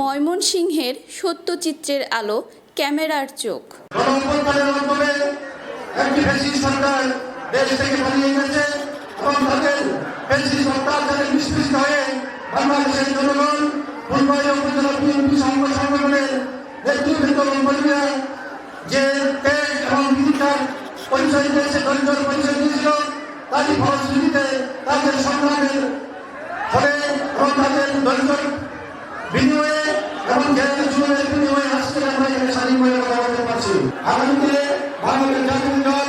ময়মনসিংহের সত্যচিত্রের আলো, ক্যামেরার চোখ। পরিচয় দিয়েছে দরিদ্র পরিচয় দিয়েছিল ফলশ্রুতিতে তাদের সংগ্রামের ফলে এবং তাদের দরিদ্র বিনিময়ে এবং জ্ঞানের জীবনের বিনিময়ে আজকে আমরা এখানে স্বাধীনভাবে কথা বলতে পারছি আগামী দিনে বাংলাদেশ জাতীয় দল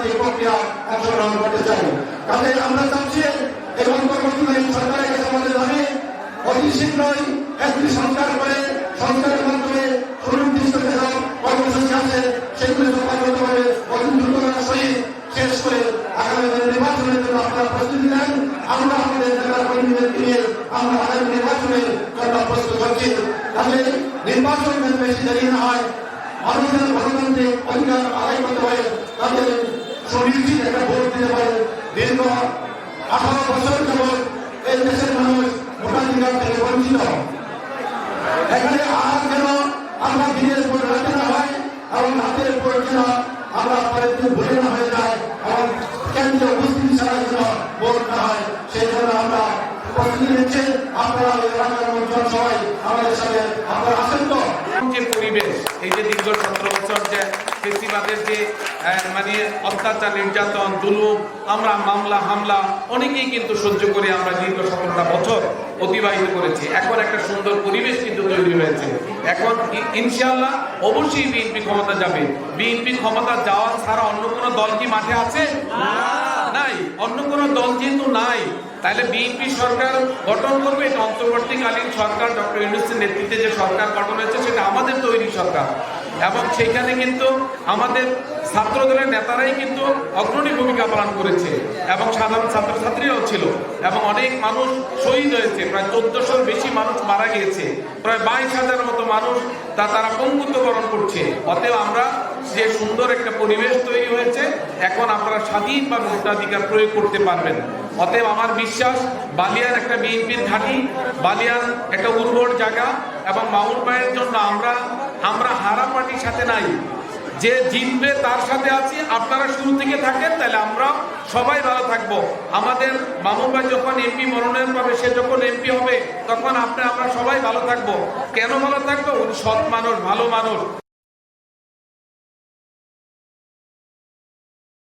গণতান্ত্রিক প্রক্রিয়া অংশগ্রহণ করতে চাই। কাজে আমরা চাচ্ছি এবং পরবর্তীকালীন সরকারের কাছে আমাদের দাবি, অতি শীঘ্রই একটি সংস্কার করে সংস্কারের মাধ্যমে সুনির্দিষ্ট যেসব কর্মসূচি আছে, সেগুলো যথাযথভাবে অতি দ্রুততার সহিত শেষ করে আগামী নির্বাচনের জন্য আপনারা প্রস্তুতি নেন। আমরা আমাদের নেতার কর্মীদেরকে নিয়ে আমরা আগামী নির্বাচনের জন্য প্রস্তুত হচ্ছি তাহলে নির্বাচন বেশি দেরি না হয়, মানুষের গণতান্ত্রিক অধিকার আদায় করতে পারে তাদের সুনিশ্চিত একটা ভোট দিতে পারে। দীর্ঘ আঠারো বছর যাবৎ এই দেশের মানুষ ভোটাধিকার থেকে বঞ্চিত। এখানে আর যেন আমরা দিনের উপর রাতে না হয় এবং রাতের উপর যেন আমরা পরের ভুলে না হয়ে যায়? এবং কেন্দ্রীয় উপস্থিতি ছাড়া যেন ভোট না হয়। সেই জন্য আমরা প্রস্তুতি নিচ্ছি। আপনারা এলাকার লোকজন সবাই আমাদের সাথে আপনারা আসেন তো। পরিবেশ, এই যে দীর্ঘ সতেরো বছর যে ফেসিবাদের যে মানে অত্যাচার নির্যাতন জুলুম আমরা মামলা হামলা অনেকেই কিন্তু সহ্য করে আমরা দীর্ঘ সতেরোটা বছর অতিবাহিত করেছি। এখন একটা সুন্দর পরিবেশ কিন্তু তৈরি হয়েছে। এখন ই- ইনশাআল্লাহ অবশ্যই বিএনপি ক্ষমতা যাবে। বিএনপি ক্ষমতা যাওয়া ছাড়া অন্য কোনো দল কি মাঠে আছে? নাই। অন্য কোনো দল যেহেতু নাই তাহলে বিএনপি সরকার গঠন করবে। এটা অন্তর্বর্তীকালীন সরকার ডক্টর ইউনুসের নেতৃত্বে যে সরকার গঠন হয়েছে সেটা আমাদের তৈরি সরকার। এবং সেইখানে কিন্তু আমাদের ছাত্র দলের নেতারাই কিন্তু অগ্রণী ভূমিকা পালন করেছে এবং সাধারণ ছাত্রছাত্রীরাও ছিল এবং অনেক মানুষ শহীদ হয়েছে। প্রায় চোদ্দশোর বেশি মানুষ মারা গিয়েছে। প্রায় বাইশ হাজার মতো মানুষ তা তারা পঙ্গুত্বকরণ করছে। অতএব আমরা যে সুন্দর একটা পরিবেশ তৈরি হয়েছে, এখন আপনারা স্বাধীনভাবে ভোটাধিকার প্রয়োগ করতে পারবেন। অতএব আমার বিশ্বাস, বালিয়ার একটা বিএনপির ঘাঁটি, বালিয়ার একটা উর্বর জায়গা এবং মাউন ভাইয়ের জন্য আমরা আমরা হারা সাথে নাই। যে জিতবে তার সাথে আছি, আপনারা শুরু থেকে থাকেন, তাহলে আমরা সবাই ভালো থাকব। আমাদের মামুন ভাই যখন এমপি মনোনয়ন পাবে, সে যখন এমপি হবে, তখন আপনি, আমরা সবাই ভালো থাকব। কেন ভালো থাকব? উনি সৎ মানুষ, ভালো মানুষ।